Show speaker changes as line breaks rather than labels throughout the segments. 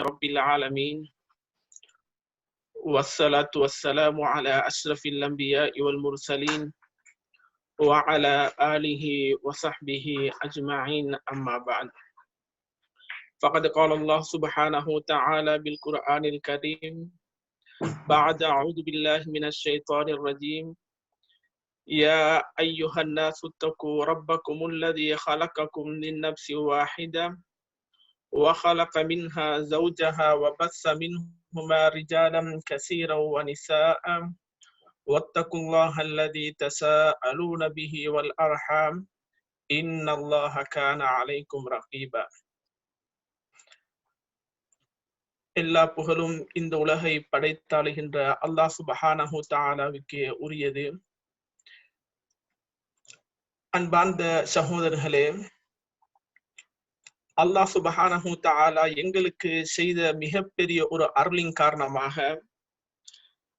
رب العالمين. والصلاة والسلام على أشرف الأنبياء والمرسلين وعلى آله وصحبه أجمعين أما بعد. فقد قال الله سبحانه وتعالى بالقرآن الكريم بعد أعوذ بالله من الشيطان الرجيم يا أيها الناس اتقوا ربكم الذي خلقكم من نفس واحدة وخلق منها زوجها وبث منهما رجالا كثيرا ونساء واتقوا الله الذي تساءلون به والأرحام إن الله كان عليكم رقيبا எல்லா புகழும் இந்த உலகை படைத்தாளுகின்ற அல்லாஹ் சுபஹானஹு தாலாவுக்கு உரியது அன்பார்ந்த சகோதரர்களே அல்லாஹ் சுபஹானஹு தாலா எங்களுக்கு செய்த மிகப்பெரிய ஒரு அருளின் காரணமாக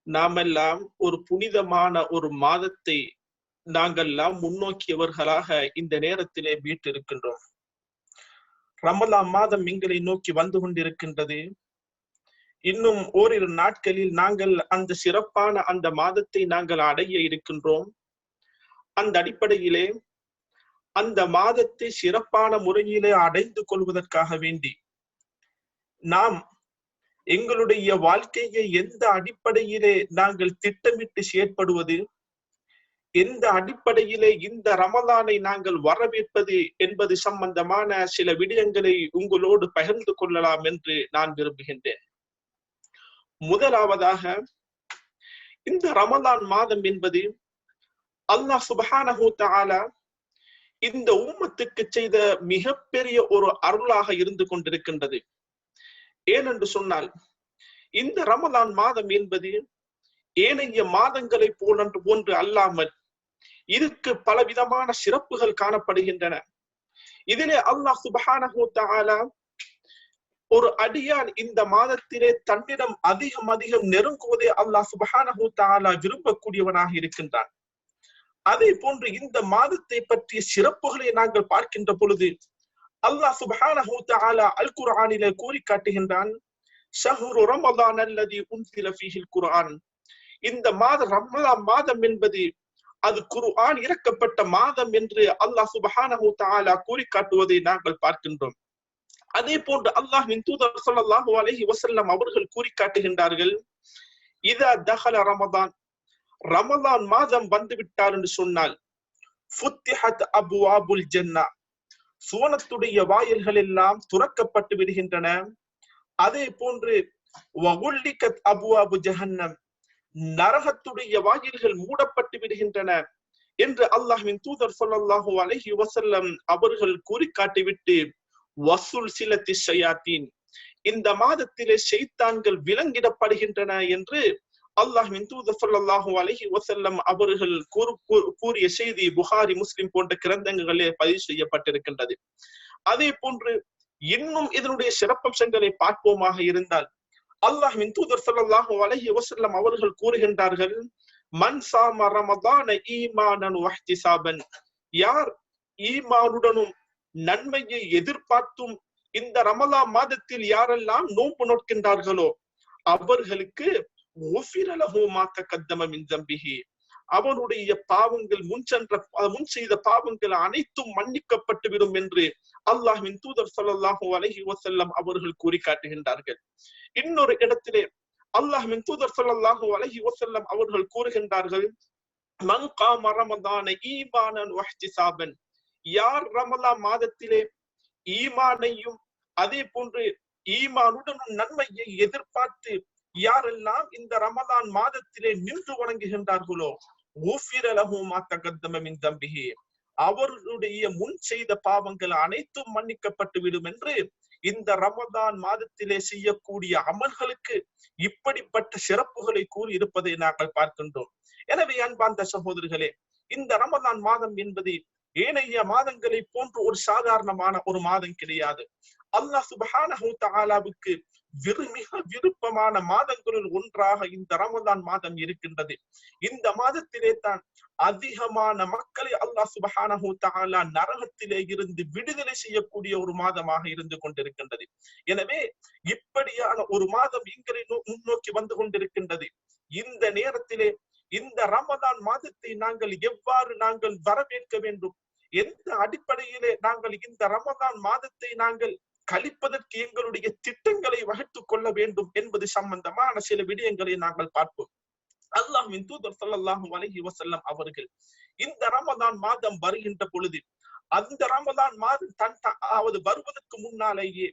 நாமெல்லாம் ஒரு புனிதமான ஒரு மாதத்தை நாங்கள்லாம் முன்னோக்கியவர்களாக இந்த நேரத்திலே வீட்டிருக்கின்றோம். ரமலான் மாதம் எங்களை நோக்கி வந்து கொண்டிருக்கின்றது. இன்னும் ஓரிரு நாட்களில் நாங்கள் அந்த சிறப்பான அந்த மாதத்தை நாங்கள் அடைய இருக்கின்றோம். அந்த அடிப்படையிலே அந்த மாதத்தை சிறப்பான முறையிலே அடைந்து கொள்வதற்காக வேண்டி நாம் எங்களுடைய வாழ்க்கையை எந்த அடிப்படையிலே நாங்கள் திட்டமிட்டு செயற்படுவது எந்த அடிப்படையிலே இந்த ரமலானை நாங்கள் வரவேற்பது என்பது சம்பந்தமான சில விடயங்களை உங்களோடு பகிர்ந்து கொள்ளலாம் என்று நான் விரும்புகின்றேன். முதலாவதாக இந்த ரமலான் மாதம் என்பது அல்லாஹ் சுபஹானஹு தாலா இந்த உம்மத்துக்கு செய்த மிகப்பெரிய ஒரு அருளாக இருந்து கொண்டிருக்கின்றது. ஏனென்று சொன்னால் இந்த ரமலான் மாதம் என்பது ஏனைய மாதங்களை போலன்று ஒன்று அல்லாமல் இதுக்கு பலவிதமான சிறப்புகள் காணப்படுகின்றன. இதிலே அல்லாஹ் சுபஹானஹு ஒரு அடியான் இந்த மாதத்திலே தன்னிடம் அதிகம் அதிகம் நெருங்குவதே அல்லாஹ் சுபஹானஹு விரும்பக்கூடியவனாக இருக்கின்றான். அதே போன்று இந்த மாதத்தை பற்றிய சிறப்புகளை நாங்கள் பார்க்கின்ற பொழுது அல்லாஹ் சுபஹானஹு தஆலா அல் குர்ஆனில கூறி காட்டுகின்றான் ஷஹ்ரு ரமலான் அல்லதி உன்சில ஃபீஹில் குர்ஆன். இந்த மாத ரமலான் மாதம் என்பது அது குர்ஆன் இறக்கப்பட்ட மாதம் என்று அல்லாஹ் சுபஹானஹு தஆலா கூறி காட்டுவதை நாங்கள் பார்க்கின்றோம். அதே போன்று அல்லாஹ்வின் தூதர் ஸல்லல்லாஹு அலைஹி வஸல்லம் அவர்கள் கூறி காட்டுகின்றார்கள் இதா தஹல ரமதான் ரமலான் மாதம் வந்து விட்டார் என்று சொன்னால் ஃபுத்திஹத் அபுல் ஜென்னா. சுவனத்துடைய வாயில்கள் எல்லாம் துறக்கப்பட்டு விடுகின்றன. அதே போன்று வகுல்லிகத் அபுவாபு ஜஹன்னம். நரகத்துடைய வாயில்கள் மூடப்பட்டு விடுகின்றன என்று அல்லாஹ்வின் தூதர் சொல்லல்லாஹு அலஹி வசல்லம் அவர்கள் கூறி காட்டிவிட்டு வசூல் சிலத்தி ஷயாத்தீன். இந்த மாதத்திலே செய்தான்கள் விலங்கிடப்படுகின்றன என்று அல்லாஹ்வின் தூதர் சொல்லல்லாஹு அலைஹி வசல்லம் அவர்கள் கூறிய செய்தி புகாரி முஸ்லிம் போன்ற கிரந்தங்களிலே பதிவு செய்யப்பட்டிருக்கின்றது. அதே போன்று இன்னும் இதனுடைய சிறப்பம்சங்களை பார்ப்போமாக இருந்தால் அல்லாஹ் தூதர் சொல்லல்லாஹு அலஹி வசல்லம் அவர்கள் கூறுகின்றார்கள் மன் சாம ரமதான ஈமானன் வஹ்திசாபன். யார் ஈமானுடனும் நன்மையை எதிர்பார்த்தும் இந்த ரமலா மாதத்தில் யாரெல்லாம் நோன்பு நோக்கின்றார்களோ அவர்களுக்கு அவனுடைய பாவங்கள் முன் சென்ற முன் செய்த பாவங்கள் அனைத்தும் மன்னிக்கப்பட்டு விடும் என்று அல்லாஹின் தூதர் சொல்லல்லாஹு அலஹி வசல்லம் அவர்கள் கூறி காட்டுகின்றார்கள். இன்னொரு இடத்திலே அல்லாஹின் தூதர் சொல்லல்லாஹு அலஹி வசல்லம் அவர்கள் கூறுகின்றார்கள் மங்காம ரமதான ஈமானன் வஹ்திசாபன். யார் ரமலா மாதத்திலே ஈமானையும் அதே போன்று ஈமானுடனும் நன்மையை எதிர்பார்த்து யாரெல்லாம் இந்த ரமலான் மாதத்திலே நின்று வணங்குகின்றார்களோ அவருடைய முன் செய்த பாவங்கள் அனைத்தும் மன்னிக்கப்பட்டு விடும் என்று இந்த ரமதான் மாதத்திலே செய்யக்கூடிய அமல்களுக்கு இப்படிப்பட்ட சிறப்புகளை கூறி இருப்பதை நாங்கள் பார்க்கின்றோம். எனவே அன்பார்ந்த சகோதரர்களே இந்த ரமதான் மாதம் என்பது ஏனைய மாதங்களை போன்று ஒரு சாதாரணமான ஒரு மாதம் கிடையாது. அல்லாஹ் சுபஹானஹு தஆலாவுக்கு விரு மிக விருப்பமான மாதங்களுள் ஒன்றாக இந்த ரமதான் மாதம் இருக்கின்றது. இந்த மாதத்திலே தான் அதிகமான மக்களை அல்லாஹ் சுபஹானஹு தாலா நரகத்திலே இருந்து விடுதலை செய்யக்கூடிய ஒரு மாதமாக இருந்து கொண்டிருக்கின்றது. எனவே இப்படியான ஒரு மாதம் எங்களை நோ- முன்னோக்கி வந்து கொண்டிருக்கின்றது. இந்த நேரத்திலே இந்த ரமதான் மாதத்தை நாங்கள் எவ்வாறு நாங்கள் வரவேற்க வேண்டும்? எந்த அடிப்படையிலே நாங்கள் இந்த ரமதான் மாதத்தை நாங்கள் கழிப்பதற்கு எங்களுடைய திட்டங்களை வகுத்துக் கொள்ள வேண்டும் என்பது சம்பந்தமான சில விடயங்களை நாங்கள் பார்ப்போம். அல்லாஹின் தூதர் ஸல்லல்லாஹு அலைஹி வசல்லம் அவர்கள் இந்த ரமதான் மாதம் வருகின்ற பொழுது அந்த ரமதான் மாதம் தன் அதாவது வருவதற்கு முன்னாலேயே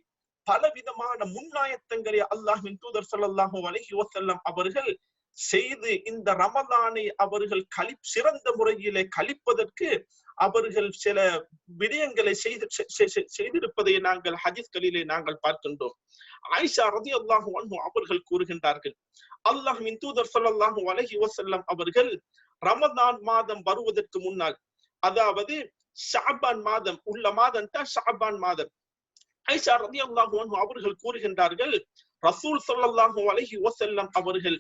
பலவிதமான முன்னாயத்தங்களை அல்லாஹின் தூதர் ஸல்லல்லாஹு அலைஹி வசல்லம் அவர்கள் செய்து இந்த ரமதானை அவர்கள் கழி சிறந்த முறையிலே கழிப்பதற்கு அவர்கள் சில விடயங்களை செய்து செ- செய்திருப்பதை நாங்கள் ஹதீஸ்களிலே நாங்கள் பார்க்கின்றோம். ஆயிஷா ரதி அல்லாஹு அவர்கள் கூறுகின்றார்கள் அல்லாஹ் தூதர் ஸல்லல்லாஹு அலஹி வசல்லம் அவர்கள் ரமதான் மாதம் வருவதற்கு முன்னால் அதாவது ஷாபான் மாதம் உள்ள மாதம் தான் ஷாபான் மாதம். ஐஷா ரதி அல்லாஹு அவர்கள் கூறுகின்றார்கள் ரசூல் ஸல்லல்லாஹு அலஹி வசல்லம் அவர்கள்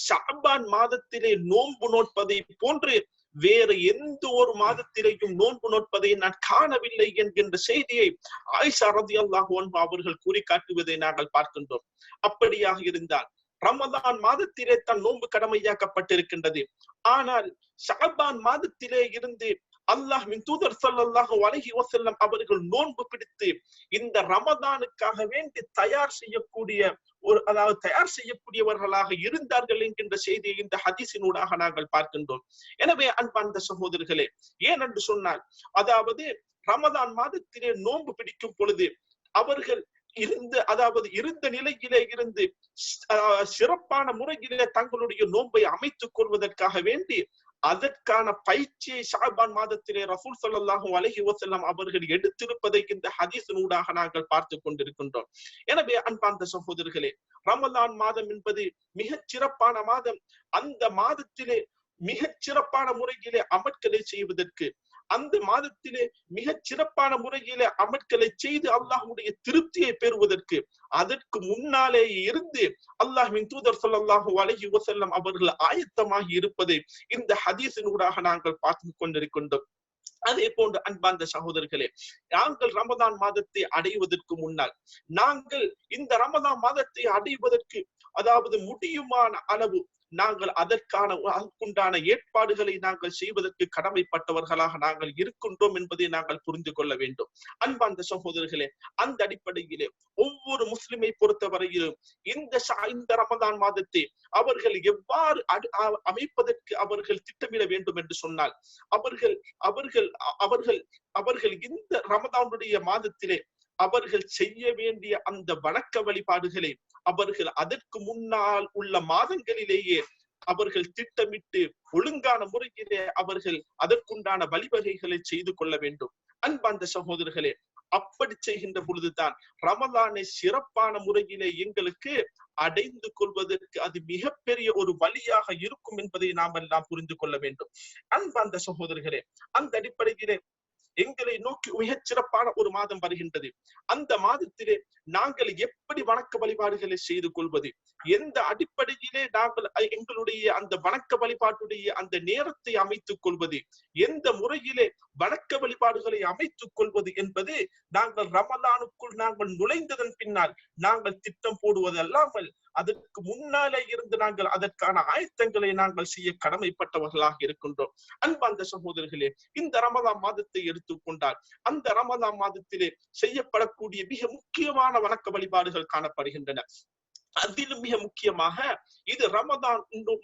ஷாபான் மாதத்திலே நோன்பு நோட்பதை போன்று வேறு எந்த ஒரு மாதத்திலேயும் நோன்பு நோட்பதை நான் காணவில்லை என்கின்ற செய்தியை ஆயிஷா ரதி அவர்கள் கூறி காட்டுவதை நாங்கள் பார்க்கின்றோம். அப்படியாக இருந்தால் ரமதான் மாதத்திலே தான் நோன்பு கடமையாக்கப்பட்டிருக்கின்றது. ஆனால் ஷாபான் மாதத்திலே இருந்து அல்லாஹ்வின் தூதர் ஸல்லல்லாஹு அலைஹி வசல்லம் அவர்கள் நோன்பு பிடித்து இந்த ரமதானுக்காக வேண்டி தயார் செய்யக்கூடிய ஒரு அதாவது தயார் செய்யக்கூடியவர்களாக இருந்தார்கள் என்கின்ற செய்தியை இந்த ஹதீசினூடாக நாங்கள் பார்க்கின்றோம். எனவே அன்பார்ந்த சகோதரர்களே ஏன் என்று சொன்னால் அதாவது ரமதான் மாதத்திலே நோன்பு பிடிக்கும் பொழுது அவர்கள் இருந்து அதாவது இருந்த நிலையிலே இருந்து ஆஹ், சிறப்பான முறையிலே தங்களுடைய நோன்பை அமைத்துக் கொள்வதற்காக வேண்டி அதற்கான பயிற்சியை ஷாபான் மாதத்திலே ரசூல் ஸல்லல்லாஹு அலஹி வசல்லாம் அவர்கள் எடுத்திருப்பதை இந்த ஹதீசனூடாக நாங்கள் பார்த்து கொண்டிருக்கின்றோம். எனவே அன்பார்ந்த சகோதரர்களே ரமலான் மாதம் என்பது மிகச் சிறப்பான மாதம். அந்த மாதத்திலே மிகச் சிறப்பான முறையிலே அமற்களை செய்வதற்கு அந்த மாதத்திலே மிகச் சிறப்பான முறையில அமட்களை செய்து அல்லாஹுடைய திருப்தியை பெறுவதற்கு அதற்கு முன்னாலே இருந்து அல்லாஹின் தூதர் சொல்லாஹு அலஹி வசல்லம் அவர்கள் ஆயத்தமாகி இருப்பதை இந்த ஹதீசினூடாக நாங்கள் பார்த்து கொண்டிருக்கின்றோம். அதே போன்று அன்பார்ந்த சகோதரர்களே நாங்கள் ரமதான் மாதத்தை அடைவதற்கு முன்னால் நாங்கள் இந்த ரமதான் மாதத்தை அடைவதற்கு அதாவது முடியுமான அளவு நாங்கள் அதற்கான அதற்குண்டான ஏற்பாடுகளை நாங்கள் செய்வதற்கு கடமைப்பட்டவர்களாக நாங்கள் இருக்கின்றோம் என்பதை நாங்கள் புரிந்து கொள்ள வேண்டும். அன்பார்ந்த சகோதரர்களே அந்த அடிப்படையிலே ஒவ்வொரு முஸ்லிமை பொறுத்தவரையிலும் இந்த இந்த ரமதான் மாதத்தை அவர்கள் எவ்வாறு அமைப்பதற்கு அவர்கள் திட்டமிட வேண்டும் என்று சொன்னால் அவர்கள் அவர்கள் அவர்கள் அவர்கள் இந்த ரமதானுடைய மாதத்திலே அவர்கள் செய்ய வேண்டிய அந்த வணக்க வழிபாடுகளை அவர்கள் அதற்கு முன்னால் உள்ள மாதங்களிலேயே அவர்கள் திட்டமிட்டு ஒழுங்கான முறையிலே அவர்கள் அதற்குண்டான வழிவகைகளை செய்து கொள்ள வேண்டும். அன்பார்ந்த சகோதரர்களே அப்படி செய்கின்ற பொழுதுதான் ரமலானை சிறப்பான முறையிலே எங்களுக்கு அடைந்து கொள்வதற்கு அது மிகப்பெரிய ஒரு வழியாக இருக்கும் என்பதை நாம் எல்லாம் புரிந்து கொள்ள வேண்டும். அன்பார்ந்த சகோதரர்களே அந்த அடிப்படையிலே எங்களை நோக்கி மிகச் சிறப்பான ஒரு மாதம் வருகின்றது. அந்த மாதத்திலே நாங்கள் எப்படி வணக்க வழிபாடுகளை செய்து கொள்வது? எந்த அடிப்படையிலே நாங்கள் எங்களுடைய அந்த வணக்க வழிபாட்டுடைய அந்த நேரத்தை அமைத்துக் கொள்வது? எந்த முறையிலே வணக்க வழிபாடுகளை அமைத்துக் கொள்வது என்பது நாங்கள் ரமலானுக்குள் நாங்கள் நுழைந்ததன் பின்னால் நாங்கள் திட்டம் போடுவது அல்லாமல் அதற்கு முன்னாலே இருந்து நாங்கள் அதற்கான ஆயத்தங்களை நாங்கள் செய்ய கடமைப்பட்டவர்களாக இருக்கின்றோம். அன்பார்ந்த சகோதரர்களே இந்த ரமதான் மாதத்தை எடுத்துக்கொண்டால் அந்த ரமதான் மாதத்திலே செய்யப்படக்கூடிய மிக முக்கியமான வணக்க வழிபாடுகள் காணப்படுகின்றன. அதிலும் மிக முக்கியமாக இது ரமதான்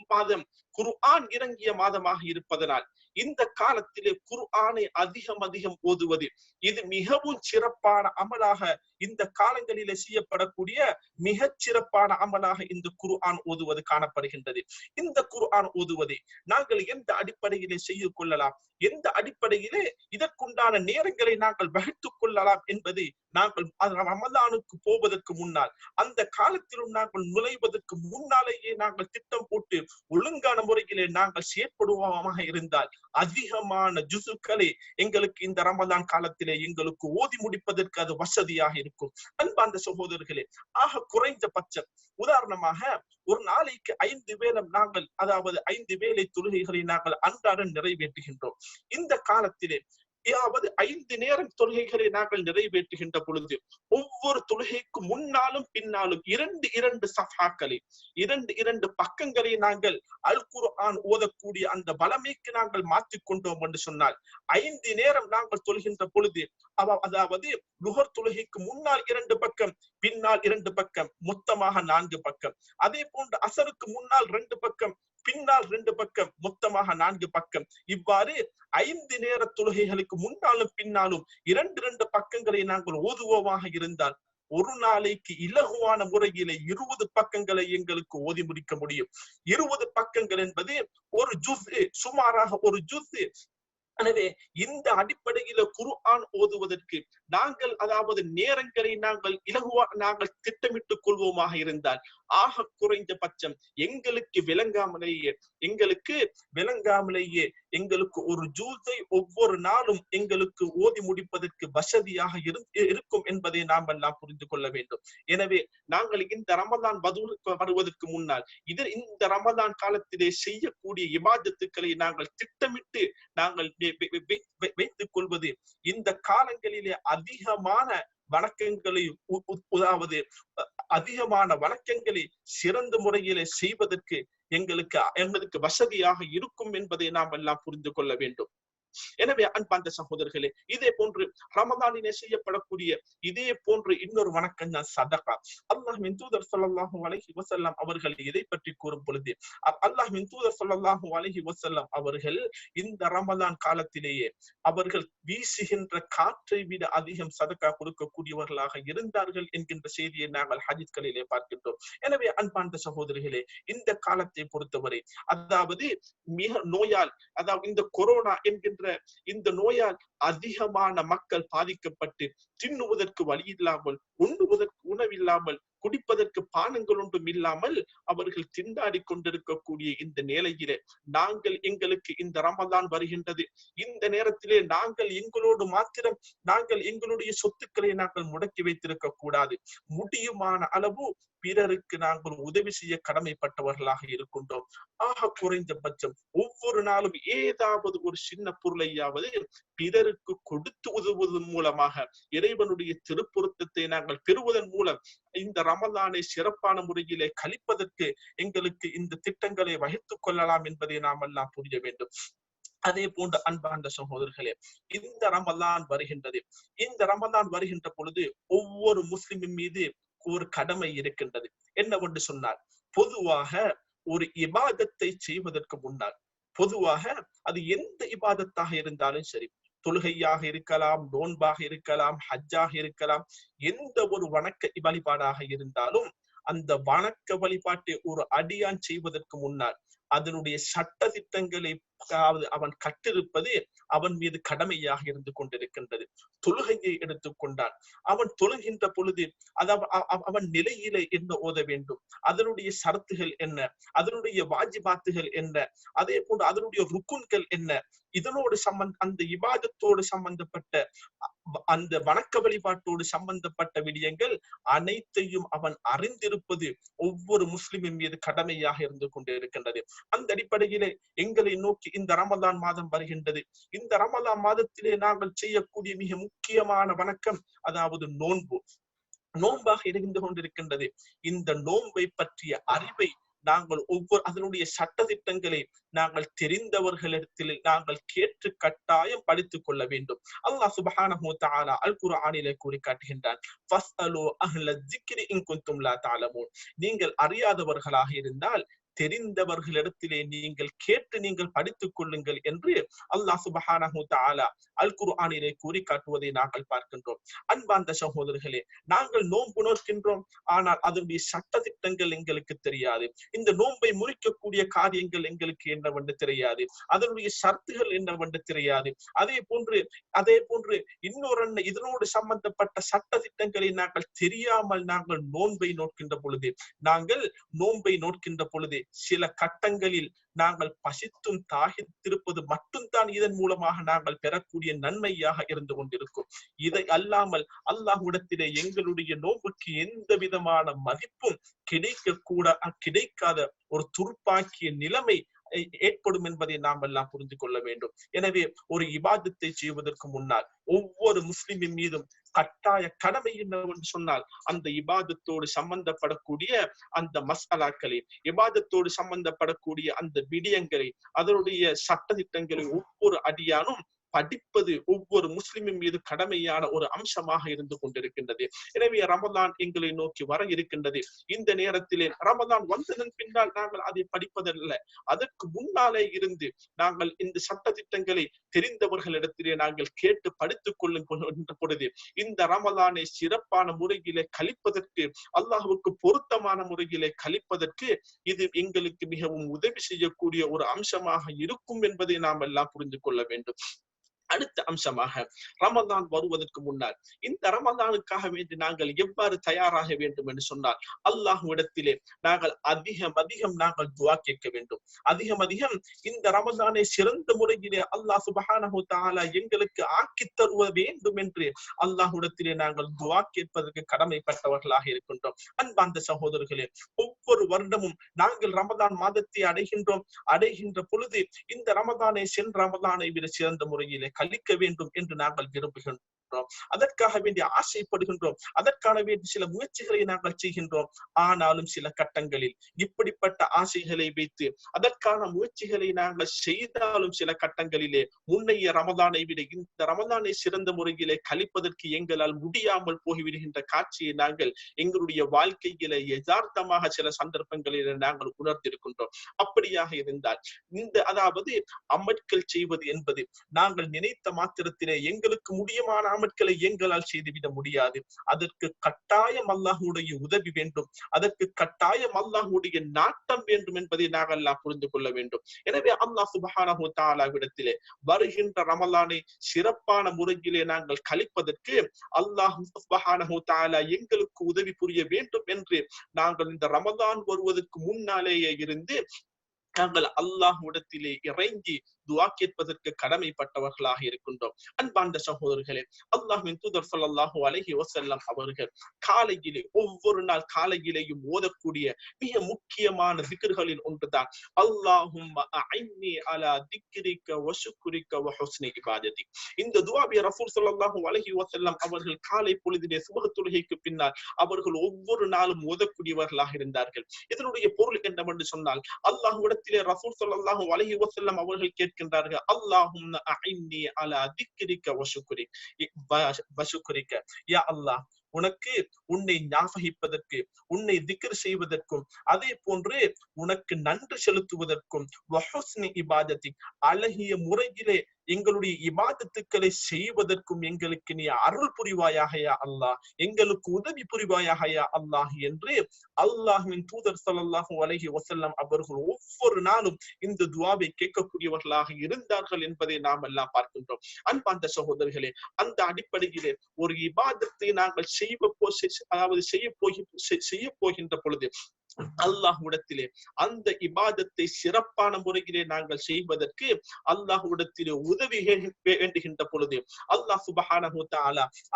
மாதம் குர்ஆன் இறங்கிய மாதமாக இருப்பதனால் இந்த காலத்திலே குர்ஆனை அதிகம் அதிகம் ஓதுவது இது மிகவும் சிறப்பான அமலாக இந்த காலங்களிலே செய்யப்படக்கூடிய மிக சிறப்பான அமலாக இந்த குர்ஆன் ஓதுவது காணப்படுகின்றது. இந்த குர்ஆன் ஓதுவதை நாங்கள் எந்த அடிப்படையிலே செய்து கொள்ளலாம்? எந்த அடிப்படையிலே இதற்குண்டான நேரங்களை நாங்கள் வகுத்துக் கொள்ளலாம் என்பதை நாங்கள் ரமதானுக்கு போவதற்கு முன்னால் அந்த காலத்திலும் நாங்கள் நுழைவதற்கு முன்னாலேயே நாங்கள் திட்டம் போட்டு ஒழுங்கான தலைமுறையிலே நாங்கள் செயற்படுவோமாக இருந்தால் அதிகமான ஜுசுக்களை எங்களுக்கு இந்த ரமதான் காலத்திலே எங்களுக்கு ஓதி முடிப்பதற்கு அது வசதியாக இருக்கும். அன்பார்ந்த சகோதரர்களே ஆக குறைந்த பட்சம். உதாரணமாக ஒரு நாளைக்கு ஐந்து வேலம் நாங்கள் அதாவது ஐந்து வேலை தொழுகைகளை நாங்கள் அன்றாடம் நிறைவேற்றுகின்றோம். இந்த காலத்திலே அதாவது ஐந்து நேரம் தொழுகைகளை நாங்கள் நிறைவேற்றுகின்ற பொழுது ஒவ்வொரு தொழுகைக்கு முன்னாலும் பின்னாலும் இரண்டு இரண்டு சஃபாக்களை இரண்டு இரண்டு பக்கங்களை நாங்கள் அல் குர்ஆன் ஓதக்கூடிய அந்த வளமைக்கு நாங்கள் மாற்றிக் கொண்டோம் என்று சொன்னால் ஐந்து நேரம் நாங்கள் தொழுகின்ற பொழுது அவ அதாவது நுகர் தொழுகைக்கு முன்னால் இரண்டு பக்கம் பின்னால் இரண்டு பக்கம் மொத்தமாக நான்கு பக்கம். அதே போன்று அசருக்கு முன்னால் ரெண்டு பக்கம் பின்னால் ரெண்டு பக்கம் மொத்தமாக நான்கு பக்கம். இவ்வாறு ஐந்து நேர தொழுகைகளுக்கு முன்னாலும் பின்னாலும் இரண்டு இரண்டு பக்கங்களை நாங்கள் ஓதுவோமாக இருந்தால் ஒரு நாளைக்கு இலகுவான முறையிலே இருபது பக்கங்களை எங்களுக்கு ஓதி முடிக்க முடியும். இருபது பக்கங்கள் என்பது ஒரு ஜூஸ் சுமாராக ஒரு ஜூஸ் எனவே இந்த அடிப்படையில குர்ஆன் ஓதுவதற்கு நாங்கள் அதாவது நேரங்களை நாங்கள் இலகுவா நாங்கள் திட்டமிட்டுக் கொள்வோமாக இருந்தால் ஆக குறைந்த பட்சம் எங்களுக்கு விளங்காமலேயே எங்களுக்கு விளங்காமலேயே எங்களுக்கு ஒரு ஜூஸை ஒவ்வொரு நாளும் எங்களுக்கு ஓதி முடிப்பதற்கு வசதியாக இருக்கும் என்பதை நாம் எல்லாம் புரிந்து கொள்ள வேண்டும். எனவே நாங்கள் இந்த ரமதான் வருவதற்கு முன்னால் இது இந்த ரமதான் காலத்திலே செய்யக்கூடிய இபாதத்துக்களை நாங்கள் திட்டமிட்டு நாங்கள் வைத்துக் கொள்வது இந்த காலங்களிலே அதிகமான வணக்கங்களை அதாவது அதிகமான வணக்கங்களை சிறந்த முறையிலே செய்வதற்கு எங்களுக்கு எங்களுக்கு வசதியாக இருக்கும் என்பதை நாம் எல்லாம் புரிந்து கொள்ள வேண்டும். எனவே அன்பார்ந்த சகோதரர்களே இதே போன்று ரமதானிலே செய்யப்படக்கூடிய இதே போன்று இன்னொரு வணக்கம் தான் சதகா. அல்லாஹின் தூதர் சொல்லல்லாஹு அலஹி வசல்லாம் அவர்கள் இதை பற்றி கூறும் பொழுது அல்லாஹின் தூதர் சொல்லல்லாஹு அலஹி வசல்லாம் அவர்கள் இந்த ரமதான் காலத்திலேயே அவர்கள் வீசுகின்ற காற்றை விட அதிகம் சதக்கா கொடுக்கக்கூடியவர்களாக இருந்தார்கள் என்கின்ற செய்தியை நாங்கள் ஹஜித்களிலே பார்க்கின்றோம். எனவே அன்பார்ந்த சகோதரிகளே இந்த காலத்தை பொறுத்தவரை அதாவது மிக நோயால் அதாவது இந்த கொரோனா என்கின்ற இந்த நோயால் அதிகமான மக்கள் பாதிக்கப்பட்டு தின்னுவதற்கு வழி இல்லாமல் உண்ணுவதற்கு உணவில்லாமல் குடிப்பதற்கு பானங்கள் ஒன்றும் இல்லாமல் அவர்கள் திண்டாடி கொண்டிருக்கக்கூடிய இந்த நிலையிலே நாங்கள் எங்களுக்கு இந்த ரமதான் வருகின்றது. இந்த நேரத்திலே நாங்கள் எங்களோடு மாத்திரம் நாங்கள் எங்களுடைய சொத்துக்களை நாங்கள் முடக்கி வைத்திருக்க கூடாது. முடியுமான அளவு பிறருக்கு நாங்கள் உதவி செய்ய கடமைப்பட்டவர்களாக இருக்கின்றோம். ஆக குறைந்தபட்சம் ஒவ்வொரு நாளும் ஏதாவது ஒரு சின்ன பொருளையாவது பிறருக்கு கொடுத்து உதவுவதன் மூலமாக இறைவனுடைய திருப்பொருத்தத்தை நாங்கள் பெறுவதன் மூலம் இந்த ரமதானை சிறப்பான முறையிலே கழிப்பதற்கு எங்களுக்கு இந்த திட்டங்களை வகித்துக் கொள்ளலாம் என்பதை நாம் எல்லாம் புரிய வேண்டும். அதே போன்ற அன்பார்ந்த சகோதரர்களே இந்த ரமலான் வருகின்றது. இந்த ரமலான் வருகின்ற பொழுது ஒவ்வொரு முஸ்லிமின் மீது ஒரு கடமை இருக்கின்றது. என்னவென்று சொன்னார்? பொதுவாக ஒரு இபாதத்தை செய்வதற்கு முன்னால் பொதுவாக அது எந்த இபாதத்தாக இருந்தாலும் சரி தொழுகையாக இருக்கலாம் நோன்பாக இருக்கலாம் ஹஜ்ஜாக இருக்கலாம் எந்த ஒரு வணக்க வழிபாடாக இருந்தாலும் அந்த வணக்க வழிபாட்டை ஒரு அடியான் செய்வதற்கு முன்னால் அதனுடைய சட்ட திட்டங்களை அவன் கற்றிருப்பது அவன் மீது கடமையாக இருந்து கொண்டிருக்கின்றது. தொழுகையை எடுத்துக்கொண்டான் அவன் தொழுகின்ற பொழுது அவன் நிலையிலே என்ன ஓத வேண்டும்? அதனுடைய சரத்துகள் என்ன? அதனுடைய வாஜிபாத்துகள் என்ன? அதே போன்று அதனுடைய ருக்குன்கள் என்ன? இதனோடு சம்பந்த அந்த இபாதத்தோடு சம்பந்தப்பட்ட அந்த வணக்க வழிபாட்டோடு சம்பந்தப்பட்ட விடயங்கள் அனைத்தையும் அவன் அறிந்திருப்பது ஒவ்வொரு முஸ்லிமின் மீது கடமையாக இருந்து கொண்டிருக்கின்றது. அந்த அடிப்படையிலே எங்களை நோக்கி இந்த ரமதான் மாதம் வருகின்றது. இந்த ரமலான் மாதத்திலே நாங்கள் செய்யக்கூடிய மிக முக்கியமான வணக்கம் அதாவது நோன்பு. நோன்பாக இருந்து கொண்டிருக்கின்றது. இந்த நோன்பை பற்றிய அறிவை நாங்கள் ஒவ்வொரு அதனுடைய சட்ட திட்டங்களை நாங்கள் தெரிந்தவர்களிடத்தில் நாங்கள் கேட்டு கட்டாயம் படித்துக் கொள்ள வேண்டும். அல்லாஹ் சுபஹானஹு தஆலா அல் குர்ஆனிலே கூறி காட்டுகின்றான் ஃபஸ்அலு அஹ்ல ذிக்ரி இன் குன்தும் லா தஅலமூன். நீங்கள் அறியாதவர்களாக இருந்தால் தெரிந்தவர்களிடத்திலே நீங்கள் கேட்டு நீங்கள் படித்துக் கொள்ளுங்கள் என்று அல்லாஹ் சுபஹானஹு தாலா அல் குர்ஆனிலே கூறி காட்டுவதை நாங்கள் பார்க்கின்றோம். அன்பார்ந்த சகோதரர்களே நாங்கள் நோன்பு நோக்கின்றோம். ஆனால் அதனுடைய சட்ட திட்டங்கள் எங்களுக்கு தெரியாது. இந்த நோன்பை முறிக்கக்கூடிய காரியங்கள் எங்களுக்கு என்னவென்று தெரியாது. அதனுடைய சர்த்துகள் என்னவென்று தெரியாது. அதே போன்று அதே போன்று இன்னொரு இதனோடு சம்பந்தப்பட்ட சட்ட திட்டங்களை நாங்கள் தெரியாமல் நாங்கள் நோன்பை நோக்கின்ற பொழுது நாங்கள் நோன்பை நோக்கின்ற பொழுது சில கட்டங்களில் நாங்கள் பசித்தும் தாகித்திருப்பது மட்டும்தான் இதன் மூலமாக நாங்கள் பெறக்கூடிய நன்மையாக இருந்து கொண்டிருக்கும். இதை அல்லாமல் அல்லாஹ்விடத்திலே எங்களுடைய நோம்புக்கு எந்த விதமான மதிப்பும் கிடைக்க கூட கிடைக்காத ஒரு துருப்பாக்கிய நிலைமை ஏற்படும் என்பதை நாம் எல்லாம் புரிந்து கொள்ள வேண்டும். எனவே ஒரு இபாதத்தை செய்வதற்கு முன்னால் ஒவ்வொரு முஸ்லிமின் மீதும் கட்டாய கடமை என்னவென்று சொன்னால் அந்த இபாதத்தோடு சம்பந்தப்படக்கூடிய அந்த மசாலாக்களை இபாதத்தோடு சம்பந்தப்படக்கூடிய அந்த விடயங்களை அதனுடைய சட்ட திட்டங்களை ஒவ்வொரு அடியானும் படிப்பது ஒவ்வொரு முஸ்லிமின் மீது கடமையான ஒரு அம்சமாக இருந்து கொண்டிருக்கின்றது. எனவே ரமதான் எங்களை நோக்கி வர இருக்கின்றது. இந்த நேரத்திலே ரமதான் வந்ததன் பின்னால் நாங்கள் அதை படிப்பதல்ல. அதற்கு முன்னாலே இருந்து நாங்கள் இந்த சட்ட திட்டங்களை தெரிந்தவர்களிடத்திலே நாங்கள் கேட்டு படித்துக் கொள்ளும் பொழுது இந்த ரமதானை சிறப்பான முறையிலே கழிப்பதற்கு அல்லாஹுக்கு பொருத்தமான முறையிலே கழிப்பதற்கு இது எங்களுக்கு மிகவும் உதவி செய்யக்கூடிய ஒரு அம்சமாக இருக்கும் என்பதை நாம் எல்லாம் புரிந்து கொள்ள வேண்டும். அடுத்த அம்சமாக ரமதான் வருவதற்கு முன்னால் இந்த ரமதானுக்காக வேண்டி நாங்கள் எவ்வாறு தயாராக வேண்டும் என்று சொன்னால் அல்லாஹ்விடத்திலே நாங்கள் அதிகம் அதிகம் நாங்கள் துவா கேட்க வேண்டும். அதிகம் அதிகம் இந்த ரமதானை சிறந்த முறையிலே அல்லாஹ் சுபஹானஹு தாலா எங்களுக்கு ஆக்கி தருவ வேண்டும் என்று அல்லாஹ்விடத்திலே நாங்கள் துவா கேட்பதற்கு கடமைப்பட்டவர்களாக இருக்கின்றோம். அன்பார்ந்த சகோதரர்களே ஒவ்வொரு வருடமும் நாங்கள் ரமதான் மாதத்தை அடைகின்றோம். அடைகின்ற பொழுது இந்த ரமதானை சென்ற ரமதானை விட சிறந்த முறையிலே கழிக்க வேண்டும் என்று நாங்கள் விரும்புகின்றோம். இருக்கின்றோம் அதற்காக வேண்டிய ஆசைப்படுகின்றோம். அதற்கான வேண்டிய சில முயற்சிகளை நாங்கள் செய்கின்றோம். ஆனாலும் சில கட்டங்களில் இப்படிப்பட்ட ஆசைகளை வைத்து அதற்கான முயற்சிகளை நாங்கள் செய்தாலும் சில கட்டங்களிலே முன்னைய ரமதானை விட இந்த ரமதானை சிறந்த முறையிலே கழிப்பதற்கு எங்களால் முடியாமல் போய்விடுகின்ற காட்சியை நாங்கள் எங்களுடைய வாழ்க்கையில யதார்த்தமாக சில சந்தர்ப்பங்களில் நாங்கள் உணர்ந்திருக்கின்றோம். அப்படியாக இருந்தால் இந்த அதாவது அமற்கள் செய்வது என்பது நாங்கள் நினைத்த மாத்திரத்திலே எங்களுக்கு முடியுமான அமட்களை எங்களால் செய்துவிட முடியாது. அதற்கு கட்டாயம் அல்லாஹுடைய உதவி வேண்டும். அதற்கு கட்டாயம் அல்லாஹுடைய நாட்டம் வேண்டும் என்பதை நாங்கள் எல்லாம் புரிந்து கொள்ள வேண்டும். எனவே அல்லாஹ் சுபஹானஹு தாலாவிடத்திலே வருகின்ற ரமலானை சிறப்பான முறையிலே நாங்கள் கழிப்பதற்கு அல்லாஹ் சுபஹானஹு தாலா எங்களுக்கு உதவி புரிய வேண்டும் என்று நாங்கள் இந்த ரமதான் வருவதற்கு முன்னாலேயே இருந்து நாங்கள் அல்லாஹ் இடத்திலே இறங்கி துவா கேட்பதற்கு கடமைப்பட்டவர்களாக இருக்கின்றோம். அன்பார்ந்த சகோதரர்களே அல்லாஹின் தூதர் சொல்லாஹு அலஹி வசல்லம் அவர்கள் காலையிலே ஒவ்வொரு நாள் காலையிலேயும் ஓதக்கூடிய மிக முக்கியமான திக்கர்களில் ஒன்றுதான். அல்லாஹும் அலா திக்ரிக்க வசுக்குரிக்க வஹுஸ்னி இபாததி. இந்த துவாபி ரசூல் சொல்லாஹு அலஹி வசல்லம் அவர்கள் காலை பொழுதிலே சுபக தொழுகைக்கு பின்னால் அவர்கள் ஒவ்வொரு நாளும் ஓதக்கூடியவர்களாக இருந்தார்கள். இதனுடைய பொருள் என்னவென்று சொன்னால் அல்லாஹ்விடத்திலே ரசூல் சொல்லாஹு அலஹி வசல்லம் அவர்கள் கேட்கின்றார்கள் அல்லாஹும் அஇன்னி அலா திக்ரிக்க வசுக்குரிக் வசுக்குரிக்க யா அல்லாஹ் உனக்கு உன்னை ஞாபகிப்பதற்கு உன்னை திக்ர் செய்வதற்கும் அதே போன்று உனக்கு நன்றி செலுத்துவதற்கும் இபாதத்தி அழகிய முறையிலே எங்களுடைய இபாதத்துக்களை செய்வதற்கும் எங்களுக்கு நீ அருள் புரிவாயாகையா அல்லாஹ் எங்களுக்கு உதவி புரிவாயாக அல்லாஹ் என்று அல்லாஹின் தூதர் ஸல்லல்லாஹு அலஹி வசல்லம் அவர்கள் ஒவ்வொரு நாளும் இந்த துவாவை கேட்கக்கூடியவர்களாக இருந்தார்கள் என்பதை நாம் எல்லாம் பார்க்கின்றோம். அன்பாந்த சகோதரர்களே அந்த அடிப்படையிலே ஒரு இபாதத்தை நாங்கள் செய்வ போ அதாவது செய்ய போகி செய்ய போகின்ற பொழுது அல்லாஹ்விடத்திலே அந்த இபாதத்தை சிறப்பான முறையிலே நாங்கள் செய்வதற்கு அல்லாஹ்விடத்திலே உதவி வேண்டுகின்ற பொழுது அல்லாஹ் சுபஹானஹு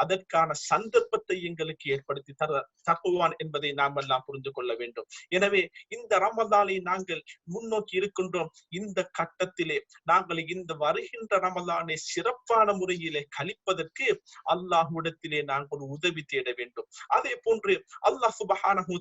அதற்கான சந்தர்ப்பத்தை எங்களுக்கு ஏற்படுத்தி தர தப்புவான் என்பதை நாம் எல்லாம் புரிந்து கொள்ள வேண்டும். எனவே இந்த ரமதானை நாங்கள் முன்னோக்கி இருக்கின்றோம். இந்த கட்டத்திலே நாங்கள் இந்த வருகின்ற ரமதானை சிறப்பான முறையிலே கழிப்பதற்கு அல்லாஹ்விடத்திலே நாங்கள் உதவி தேட வேண்டும். அதே போன்று அல்லாஹ் சுபஹானஹு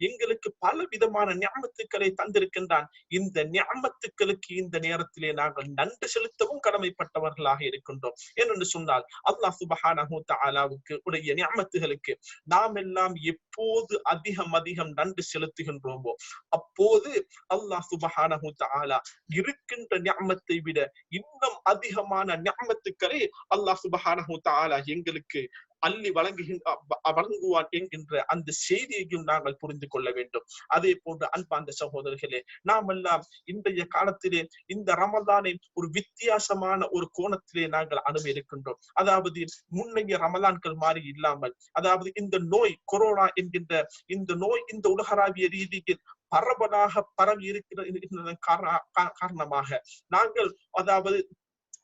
எங்களுக்கு எங்களுக்கு பல விதமான ஞாபத்துக்களை தந்திருக்கின்றான். இந்த ஞாபத்துக்களுக்கு இந்த நேரத்திலே நாங்கள் நன்றி செலுத்தவும் கடமைப்பட்டவர்களாக இருக்கின்றோம். ஏனென்று சொன்னால் அல்லாஹ் சுபஹானஹு தஆலாவுக்கு உடைய ஞாபத்துகளுக்கு நாம் எல்லாம் எப்போது அதிகம் அதிகம் நன்றி செலுத்துகின்றோமோ அப்போது அல்லாஹ் சுபஹானஹு தஆலா இருக்கின்ற ஞாபத்தை விட இன்னும் அதிகமான ஞாபத்துக்களை அல்லாஹ் சுபஹானஹு தஆலா எங்களுக்கு அள்ளி வழங்குகின்ற வழங்குவான் என்கின்ற அந்த செய்தியையும் நாங்கள் புரிந்து கொள்ள வேண்டும். அதே போன்று அன்பாந்த சகோதரர்களே நாம் எல்லாம் இன்றைய காலத்திலே இந்த ரமலானை ஒரு வித்தியாசமான ஒரு கோணத்திலே நாங்கள் அனுபவிக்கின்றோம் அதாவது முன்னைய ரமலான்கள் மாறி இல்லாமல் அதாவது இந்த நோய் கொரோனா என்கின்ற இந்த நோய் இந்த உலகளாவிய ரீதியில் பரவலாக பரவி இருக்கிற காரணமாக நாங்கள் அதாவது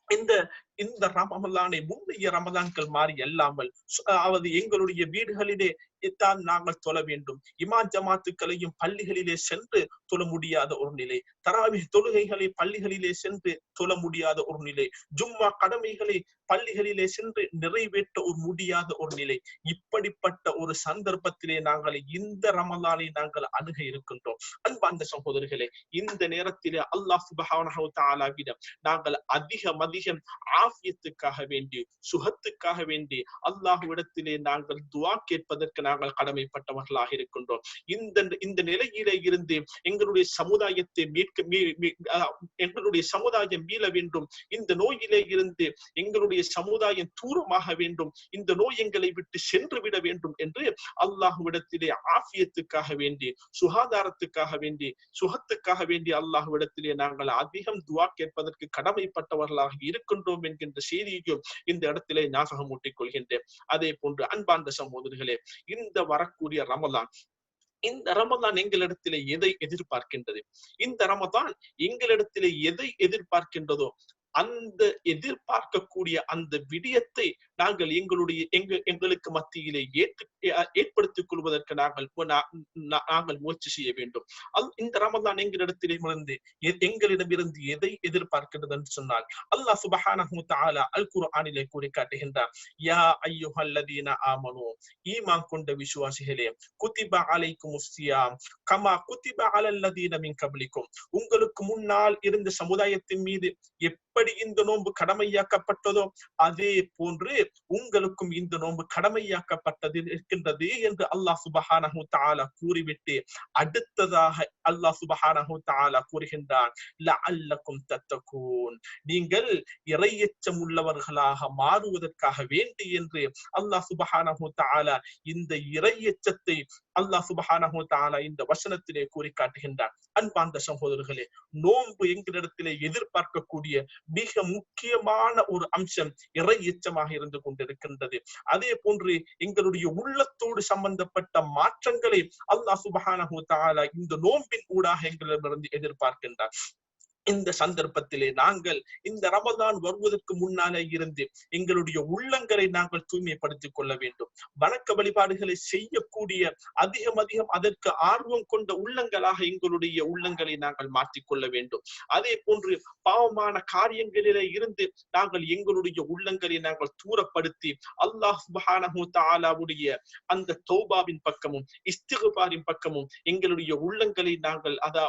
இந்த இந்த ரமலானை முந்தைய ரமலான்கள் மாறி அல்லாமல் அதாவது எங்களுடைய வீடுகளிலே தான் நாங்கள் தொழ வேண்டும். இமான் ஜமாத்துக்களையும் பள்ளிகளிலே சென்று தொழ முடியாத ஒரு நிலை. தராவி தொழுகைகளை பள்ளிகளிலே சென்று தொழ முடியாத ஒரு நிலை. ஜும்மா கடமைகளை பள்ளிகளிலே சென்று நிறைவேற்ற ஒரு முடியாத ஒரு நிலை. இப்படிப்பட்ட ஒரு சந்தர்ப்பத்திலே நாங்கள் இந்த ரமலானை நாங்கள் அணுக இருக்கின்றோம். அன்பார்ந்த சகோதரர்களே இந்த நேரத்திலே அல்லாஹ் சுபஹானஹு நாங்கள் அதிகம் அதிகம் ஆஃபியத்துக்காக வேண்டி சுகத்துக்காக வேண்டி அல்லாஹ்விடத்திலே நாங்கள் துவா கேட்பதற்கு நாங்கள் கடமைப்பட்டவர்களாக இருக்கின்றோம். இந்த இந்த நிலையிலே இருந்து எங்களுடைய சமுதாயத்தை மீட்க எங்களுடைய சமுதாயம் மீள வேண்டும். இந்த நோயிலே இருந்து எங்களுடைய சமுதாயம் தூரமாக வேண்டும். இந்த நோய் எங்களை விட்டு சென்று விட வேண்டும் என்று அல்லாஹுவிடத்திலே ஆஃபியத்துக்காக வேண்டி சுகாதாரத்துக்காக வேண்டி சுகத்துக்காக வேண்டி அல்லாஹுவிடத்திலே நாங்கள் அதிகம் துவா கேட்பதற்கு கடமைப்பட்டவர்களாக இருக்கின்றோம் என்கின்ற செய்தியையும் இந்த இடத்திலே ஞாபகம் ஊட்டிக் கொள்கின்றேன். அதே போன்று அன்பார்ந்த சகோதரர்களே இந்த வரக்கூடிய ரமலான் இந்த ரமதான் எங்களிடத்திலே எதை எதிர்பார்க்கின்றது? இந்த ரமதான் எங்களிடத்திலே எதை எதிர்பார்க்கின்றதோ அந்த எதிர்பார்க்கக்கூடிய அந்த விடயத்தை நாங்கள் எங்களுடைய எங்க எங்களுக்கு மத்தியிலே ஏற்று ஏற்படுத்திக் கொள்வதற்கு நாங்கள் நாங்கள் முயற்சி செய்ய வேண்டும். இந்த ரமதான் எங்களிடத்திலே இருந்து எங்களிடமிருந்து எதை எதிர்பார்க்கின்றது என்று சொன்னால் அல்லாஹ் சுபஹானஹு தஆலா அல் குர்ஆனிலே கூறி காட்டுகின்றார் யா அய்யுஹல்லதீன ஆமனு ஈமான் கொண்ட விசுவாசிகளே குதிப அலைக்கும் சியாம் கமா குதிப அலல்லதீன மின் கப்லிக்கும் உங்களுக்கு முன்னால் இருந்த சமுதாயத்தின் மீது எப்படி இந்த நோன்பு கடமையாக்கப்பட்டதோ அதே போன்று உங்களுக்கும் இந்த நோன்பு கடமையாக்கப்பட்டது இருக்கின்றது என்று அல்லாஹ் சுபஹானஹு தாலா கூறிவிட்டு அடுத்ததாக அல்லாஹ் சுபஹானஹு தாலா கூறுகின்றான் தத்தகூன். நீங்கள் இறையச்சம் உள்ளவர்களாக மாறுவதற்காக வேண்டி என்று அல்லாஹ் சுபஹானஹு தாலா இந்த இறையச்சத்தை அல்லாஹ் சுபஹானஹு தாலா இந்த வசனத்திலே கூறி காட்டுகின்றான் அன்பார்ந்த சகோதரர்களே நோன்பு எங்களிடத்திலே எதிர்பார்க்கக்கூடிய மிக முக்கியமான ஒரு அம்சம் இறை எச்சமாக இருந்து கொண்டிருக்கின்றது. அதே போன்று எங்களுடைய உள்ளத்தோடு சம்பந்தப்பட்ட மாற்றங்களை அல்லாஹ் சுபஹானஹு தாலா இந்த நோன்பின் ஊடாக எங்களிடமிருந்து எதிர்பார்க்கின்றார். இந்த சந்தர்ப்பத்திலே நாங்கள் இந்த ரமதான் வருவதற்கு முன்னாலே இருந்து எங்களுடைய உள்ளங்களை நாங்கள் தூய்மைப்படுத்திக் கொள்ள வேண்டும். வணக்க வழிபாடுகளை செய்யக்கூடிய அதிகம் அதிகம் அதற்கு ஆர்வம் கொண்ட உள்ளங்களாக எங்களுடைய உள்ளங்களை நாங்கள் மாற்றிக்கொள்ள வேண்டும். அதே போன்று பாவமான காரியங்களிலே இருந்து நாங்கள் எங்களுடைய உள்ளங்களை நாங்கள் தூரப்படுத்தி அல்லாஹ் தாலாவுடைய அந்த தௌபாவின் பக்கமும் இஸ்திகுபாரின் பக்கமும் எங்களுடைய உள்ளங்களை நாங்கள் அதா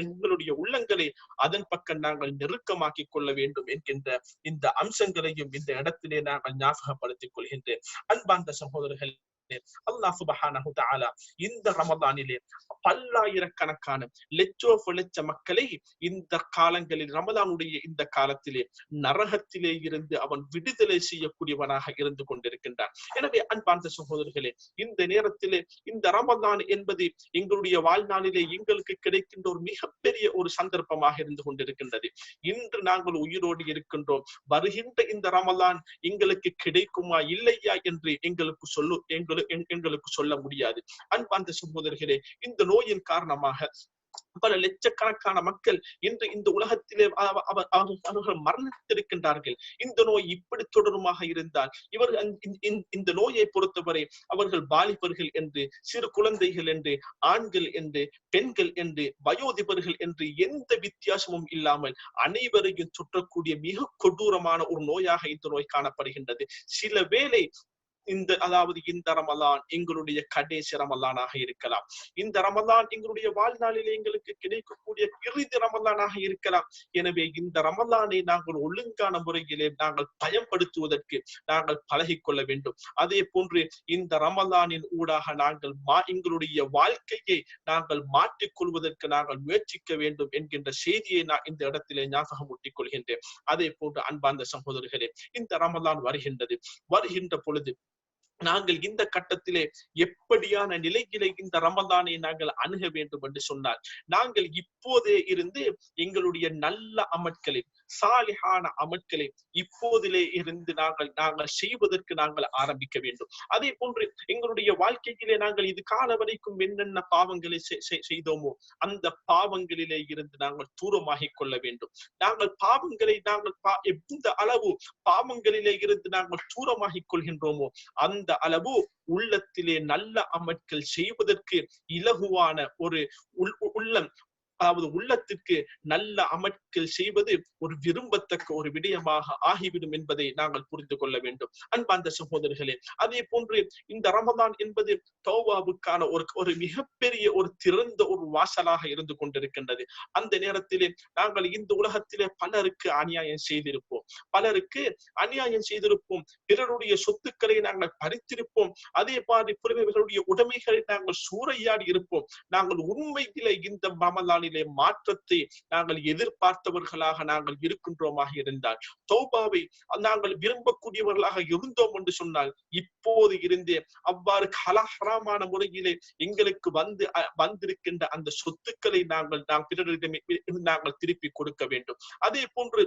எங்களுடைய உள்ளங்களை அதன் பக்கம் நாங்கள் நெருக்கமாக்கிக் கொள்ள வேண்டும் என்கின்ற இந்த அம்சங்களையும் இந்த இடத்திலே நாங்கள் ஞாபகப்படுத்திக் கொள்கின்றேன். அன்பார்ந்த சகோதரர்கள் அல்லாஹ் சுபஹானஹு தஆலா இந்த ரமதானிலே பல்லாயிரக்கணக்கான லட்சோ லட்ச மக்களை இந்த காலங்களில் ரமதானுடைய இந்த காலத்திலே நரகத்திலே இருந்து அவன் விடுதலை செய்யக்கூடியவனாக இருந்து கொண்டிருக்கின்றான். எனவே அன்பார்ந்த சகோதரர்களே இந்த நேரத்திலே இந்த ரமதான் என்பது எங்களுடைய வாழ்நாளிலே எங்களுக்கு கிடைக்கின்ற ஒரு மிகப்பெரிய ஒரு சந்தர்ப்பமாக இருந்து கொண்டிருக்கின்றது. இன்று நாங்கள் உயிரோடு இருக்கின்றோம். வருகின்ற இந்த ரமலான் எங்களுக்கு கிடைக்குமா இல்லையா என்று எங்களுக்கு சொல்லு எங்களுக்கு எங்களுக்கு எங்களுக்கு சொல்ல முடியாது. அன்பார்ந்த சகோதரர்களே இந்த நோயின் காரணமாக பல லட்சக்கணக்கான மக்கள் இன்று இந்த உலகத்திலே அவர்கள் மரணித்திருக்கின்றார்கள். இந்த நோய் இப்படி தொடருமாக இருந்தால் இவர்கள் இந்த நோயை பொறுத்தவரை அவர்கள் பாலிபர்கள் என்று சிறு குழந்தைகள் என்று ஆண்கள் என்று பெண்கள் என்று வயோதிபர்கள் என்று எந்த வித்தியாசமும் இல்லாமல் அனைவரையும் சுற்றக்கூடிய மிக கொடூரமான ஒரு நோயாக இந்த நோய் காணப்படுகின்றது. சில வேளை இந்த அதாவது இந்த ரமலான் எங்களுடைய கடைசி ரமலானாக இருக்கலாம். இந்த ரமலான் எங்களுடைய வாழ்நாளில் எங்களுக்கு கிடைக்கக்கூடிய இறுதி ரமலானாக இருக்கலாம். எனவே இந்த ரமலானை நாங்கள் ஒழுங்கான முறையிலே நாங்கள் பயன்படுத்துவதற்கு நாங்கள் பழகிக்கொள்ள வேண்டும். அதே போன்று இந்த ரமலானின் ஊடாக நாங்கள் மா எங்களுடைய வாழ்க்கையை நாங்கள் மாற்றிக் கொள்வதற்கு நாங்கள் முயற்சிக்க வேண்டும் என்கின்ற செய்தியை நான் இந்த இடத்திலே ஞாபகம் ஊட்டிக் கொள்கின்றேன். அதே போன்று அன்பார்ந்த சகோதரர்களே இந்த ரமலான் வருகின்றது. வருகின்ற பொழுது நாங்கள் இந்த கட்டத்திலே எப்படியான நிலையிலே இந்த ரமதானை நாங்கள் அணுக வேண்டும் என்று சொன்னார். நாங்கள் இப்போதே இருந்து எங்களுடைய நல்ல அமட்களை சாலிஹான அமட்களை இப்போதிலே இருந்து நாங்கள் நாங்கள் செய்வதற்கு நாங்கள் ஆரம்பிக்க வேண்டும். அதே போன்று எங்களுடைய வாழ்க்கையிலே நாங்கள் இது கால வரைக்கும் என்னென்ன பாவங்களை செய்தோமோ அந்த பாவங்களிலே இருந்து நாங்கள் தூரமாகிக் கொள்ள வேண்டும். நாங்கள் பாவங்களை நாங்கள் எந்த அளவு பாவங்களிலே இருந்து நாங்கள் தூரமாகிக் கொள்கின்றோமோ அந்த அளவு உள்ளத்திலே நல்ல அமட்கள் செய்வதற்கு இலகுவான ஒரு உள்ளம் அதாவது உள்ளத்திற்கு நல்ல அமட்கள் செய்வது ஒரு விரும்பத்தக்க ஒரு விடயமாக ஆகிவிடும் என்பதை நாங்கள் புரிந்து கொள்ள வேண்டும். அன்பார்ந்த சகோதரர்களே அதே போன்று இந்த ரமதான் என்பது தௌவாவுக்கான ஒரு ஒரு மிகப்பெரிய ஒரு திறந்த ஒரு வாசலாக இருந்து கொண்டிருக்கின்றது. அந்த நேரத்திலே நாங்கள் இந்த உலகத்திலே பலருக்கு அநியாயம் செய்திருப்போம். பலருக்கு அநியாயம் செய்திருப்போம். பிறருடைய சொத்துக்களை நாங்கள் பறித்திருப்போம். அதே மாதிரி பிறர்களுடைய உடைமைகளை நாங்கள் சூறையாடி இருப்போம். நாங்கள் உண்மையிலே இந்த ரமலானிலே மாற்றத்தை நாங்கள் எதிர்பார்த்தவர்களாக நாங்கள் இருக்கின்றோமாக இருந்தால் தௌபாவை நாங்கள் விரும்பக்கூடியவர்களாக இருந்தோம் என்று சொன்னால் இப்போது இருந்தே அவ்வாறு கலஹரமான முறையிலே எங்களுக்கு வந்து வந்திருக்கின்ற அந்த சொத்துக்களை நாங்கள் நாம் பிறரிடம் நாங்கள் திருப்பி கொடுக்க வேண்டும். அதே போன்று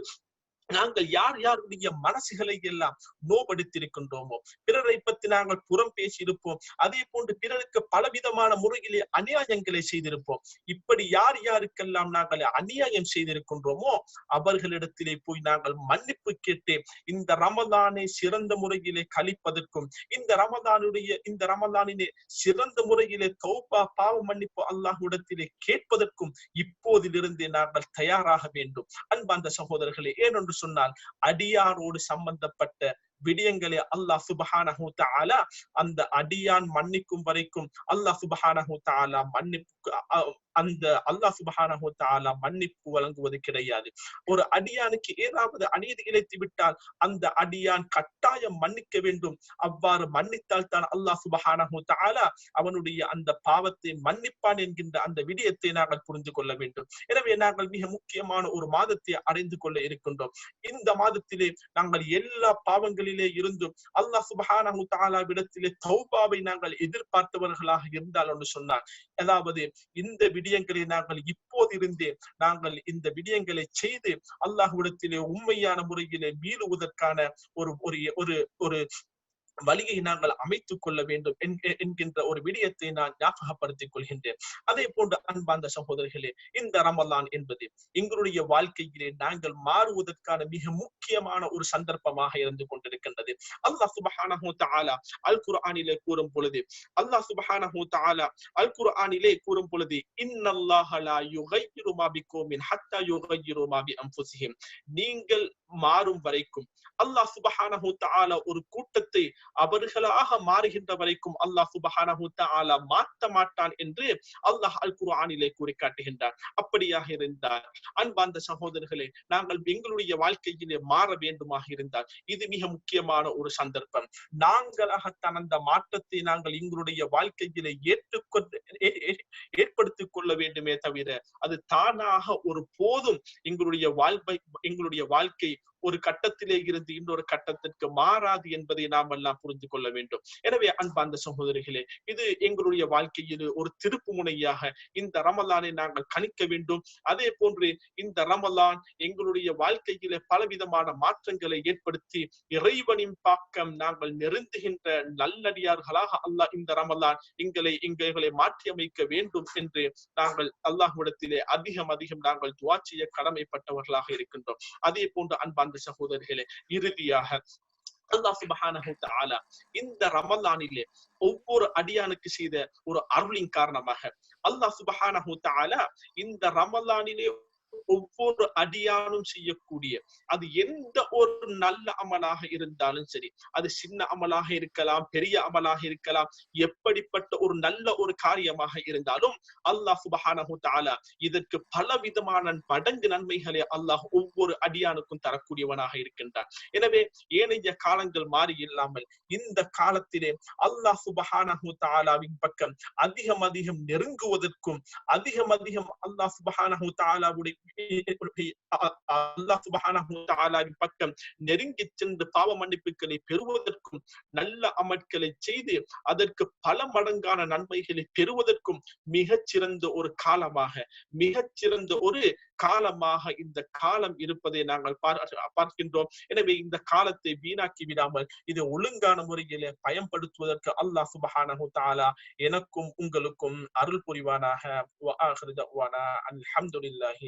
நாங்கள் யார் யாருடைய மனசுகளை எல்லாம் நோபடுத்திருக்கின்றோமோ பிறரை பற்றி நாங்கள் புறம் பேசியிருப்போம். அதே போன்று பிறருக்கு பலவிதமான முறையிலே அநியாயங்களை செய்திருப்போம். இப்படி யார் யாருக்கெல்லாம் நாங்கள் அநியாயம் செய்திருக்கின்றோமோ அவர்களிடத்திலே போய் நாங்கள் மன்னிப்பு கேட்டு இந்த ரமதானை சிறந்த முறையிலே கழிப்பதற்கும் இந்த ரமதானுடைய இந்த ரமதானிலே சிறந்த முறையிலே தௌபா பாவ மன்னிப்பு அல்லாஹுடத்திலே கேட்பதற்கும் இப்போதிலிருந்தே நாங்கள் தயாராக வேண்டும். அன்பார்ந்த சகோதரர்களே ஏனென்று சொன்னால் அடியாரோடு சம்பந்தப்பட்ட விடயங்களை அல்லாஹ் சுபஹானஹு தஆலா அந்த அடியான் மன்னிக்கும் வரைக்கும் அல்லாஹ் சுபஹானஹு தஆலா மன்னிப்பு அந்த அல்லாஹ் சுபஹானஹு தஆலா மன்னிப்பு வழங்குவது கிடையாது. ஒரு அடியானுக்கு ஏதாவது அநீதி இழைத்து விட்டால் அந்த அடியான் கட்டாயம் மன்னிக்க வேண்டும். அவ்வாறு மன்னித்தால் தான் அல்லாஹ் சுபஹானஹு தஆலா அவனுடைய அந்த பாவத்தை மன்னிப்பான் என்கின்ற அந்த விடயத்தை நாங்கள் புரிந்து கொள்ள வேண்டும். எனவே நாங்கள் மிக முக்கியமான ஒரு மாதத்தை அடைந்து கொள்ள இருக்கின்றோம். இந்த மாதத்திலே நாங்கள் எல்லா பாவங்களையும் நாட்களிலே இருந்தும் அல்லாஹ் சுபஹானஹு தஆலா விடத்திலே தௌபாவை நாங்கள் எதிர்பார்த்தவர்களாக இருந்தால் என்று சொன்னார். அதாவது இந்த விடயங்களை நாங்கள் இப்போதிருந்தே நாங்கள் இந்த விடயங்களை செய்து அல்லாஹ்விடத்திலே உண்மையான முறையிலே மீறுவதற்கான ஒரு ஒரு ஒரு வழியை நாங்கள் அமைத்துக் கொள்ள வேண்டும் என்கின்ற ஒரு விடயத்தை நான் ஞாபகப்படுத்திக் கொள்கின்றேன். அதே போன்று அன்பார்ந்த சகோதரர்களே இந்த ரமலான் என்பது எங்களுடைய வாழ்க்கையிலே நாங்கள் மாறுவதற்கான மிக முக்கியமான ஒரு சந்தர்ப்பமாக இருந்து கொண்டிருக்கின்றது. அல்லாஹ் சுபஹானஹு தஆலா அல் குர்ஆனிலே கூறும் பொழுது அல்லாஹ் சுபஹானஹு தஆலா அல் குர்ஆனிலே கூறும் பொழுது இன்னல்லாஹ லா யுகையிரு மா பிகௌமின் ஹத்தா யுகையிரு மா பி அன்ஃபுஸிஹிம் நீங்கள் மாறும் வரைக்கும் அல்லாஹ் சுபஹானஹு தஆலா ஒரு கூட்டத்தை அவர்களாக மாறுகின்ற வரைக்கும் அல்லாஹ் சுபஹானஹு தஆலா மாற்ற மாட்டான் என்று அல்லாஹ் அல் குர்ஆனிலே கூறி காட்டுகின்றார் அப்படியாக இருந்தால் அன்பார்ந்த சகோதரர்களே நாங்கள் எங்களுடைய வாழ்க்கையிலே மாற வேண்டுமாக இருந்தால் இது மிக முக்கியமான ஒரு சந்தர்ப்பம். நாங்களாக தனந்த மாற்றத்தை நாங்கள் எங்களுடைய வாழ்க்கையிலே ஏற்றுக்கொண்டு ஏற்படுத்திக் கொள்ள வேண்டுமே தவிர அது தானாக ஒரு போதும் எங்களுடைய வாழ்வை எங்களுடைய வாழ்க்கை ஒரு கட்டத்திலே இருந்து இன்னொரு கட்டத்திற்கு மாறாது என்பதை நாம் எல்லாம் புரிந்து கொள்ள வேண்டும். எனவே அன்பார்ந்த சகோதரிகளே இது எங்களுடைய வாழ்க்கையில் ஒரு திருப்பு முனையாக இந்த ரமலானை நாங்கள் கணிக்க வேண்டும். அதே போன்று இந்த ரமலான் எங்களுடைய வாழ்க்கையில பலவிதமான மாற்றங்களை ஏற்படுத்தி இறைவனின் பாக்கம் நாங்கள் நெருந்துகின்ற நல்லடியார்களாக அல்லாஹ் இந்த ரமலான் எங்களை எங்களை மாற்றி அமைக்க வேண்டும் என்று நாங்கள் அல்லாஹ்விடத்திலே அதிகம் அதிகம் நாங்கள் துவா செய்ய கடமைப்பட்டவர்களாக இருக்கின்றோம். அதே போன்று அன்பான் அன்பு சகோதரர்களே இறுதியாக அல்லாஹ் சுபஹானஹு இந்த ரமலானிலே ஒவ்வொரு அடியானுக்கு செய்த ஒரு அருளின் காரணமாக அல்லாஹ் சுபஹானஹு தாலா இந்த ரமலானிலே ஒவ்வொரு அடியானும் செய்யக்கூடிய அது எந்த ஒரு நல்ல அமலாக இருந்தாலும் சரி அது சின்ன அமலாக இருக்கலாம் பெரிய அமலாக இருக்கலாம் எப்படிப்பட்ட ஒரு நல்ல ஒரு காரியமாக இருந்தாலும் அல்லாஹ் சுபஹானஹு தாலா இதற்கு பல விதமான மடங்கு நன்மைகளை அல்லாஹ் ஒவ்வொரு அடியானுக்கும் தரக்கூடியவனாக இருக்கின்றான். எனவே ஏனைய காலங்கள் மாறி இல்லாமல் இந்த காலத்திலே அல்லாஹ் சுபஹானஹு தாலாவின் பக்கம் அதிகம் அதிகம் நெருங்குவதற்கும் அதிகம் அதிகம் அல்லாஹ் சுபஹானஹு தாலாவுடைய அல்லாஹ் சுபஹானஹு தஆலாவின் பக்கம் நெருங்கி சென்று பாவ மன்னிப்புகளை பெறுவதற்கும் நல்ல அமல்களை செய்து அதற்கு பல மடங்கான நன்மைகளை பெறுவதற்கும் மிகச் சிறந்த ஒரு காலமாக மிகச்சிறந்த ஒரு காலமாக இந்த காலம் இருப்பதை நாங்கள் பார்க்கின்றோம். எனவே இந்த காலத்தை வீணாக்கி விடாமல் இதை ஒழுங்கான முறையிலே பயன்படுத்துவதற்கு அல்லாஹ் சுபஹானஹு தாலா எனக்கும் உங்களுக்கும் அருள் புரிவானாக. அல்ஹம்துலில்லாஹி